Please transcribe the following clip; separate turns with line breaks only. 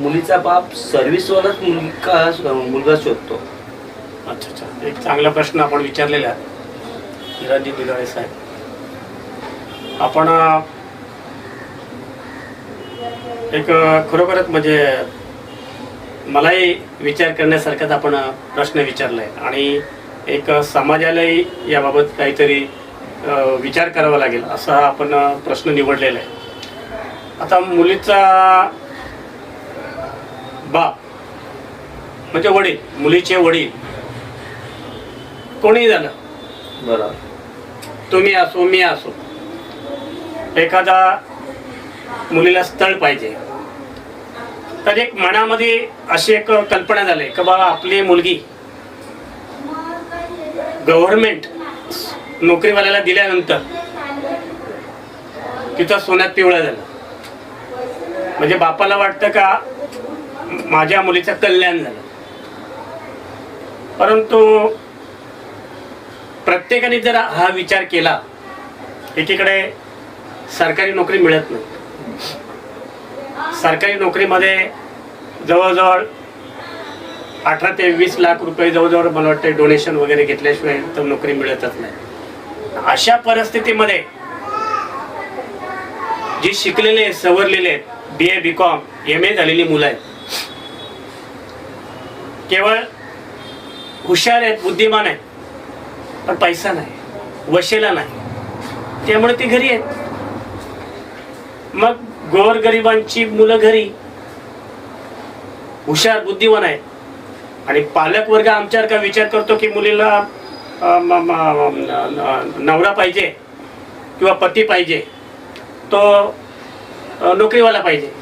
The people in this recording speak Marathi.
मुलीचा बाप सर्व्हिसवालाच मुलगा मुलगा शोधतो.
अच्छा अच्छा. एक चांगला प्रश्न आपण विचारलेला. आहे हिराजी साहेब. आपण एक खरोखरच म्हणजे मलाही विचार करण्यासारखाच आपण प्रश्न विचारला आहे आणि एक समाजालाही याबाबत काहीतरी विचार करावा लागेल असा आपण प्रश्न निवडलेला आहे. आता मुलीचा बाप म्हणजे वडील मुलीचे वडील. कोणी झालं.
बरोबर
तुम्ही असो मी असो. एखादा मुलीला स्थळ पाहिजे. तर एक मनामध्ये अशी एक कल्पना झाली की बाबा आपली मुलगी गव्हर्नमेंट नोकरीवाल्याला दिल्यानंतर तिथं सोन्यात पिवळं झालं. म्हणजे बापाला वाटतं का माझ्या मुलीचं कल्याण झालं. परंतु प्रत्येकाने जर हा विचार केला एकीकडे सरकारी नोकरी मिळत नाही. सरकारी नोकरीमध्ये जवळजवळ अठरा ते वीस लाख रुपये जवळजवळ मला वाटतं डोनेशन वगैरे घेतल्याशिवाय तर नोकरी मिळतच नाही. अशा परिस्थितीमध्ये जी शिकलेले सवरलेले आहेत बी A B com M A झालेली मुलं आहेत केवळ हुशार आहेत बुद्धिमान आहेत पण पैसा नाही वशेला नाही. त्यामुळे ती घरी आहेत. मग गोरगरिबांची मुलं घरी हुशार बुद्धिमान आहेत. आणि पालक वर्ग आमच्यावर का विचार करतो की मुलीला नवरा पाहिजे किंवा पती पाहिजे तो नोकरीवाला पाहिजे?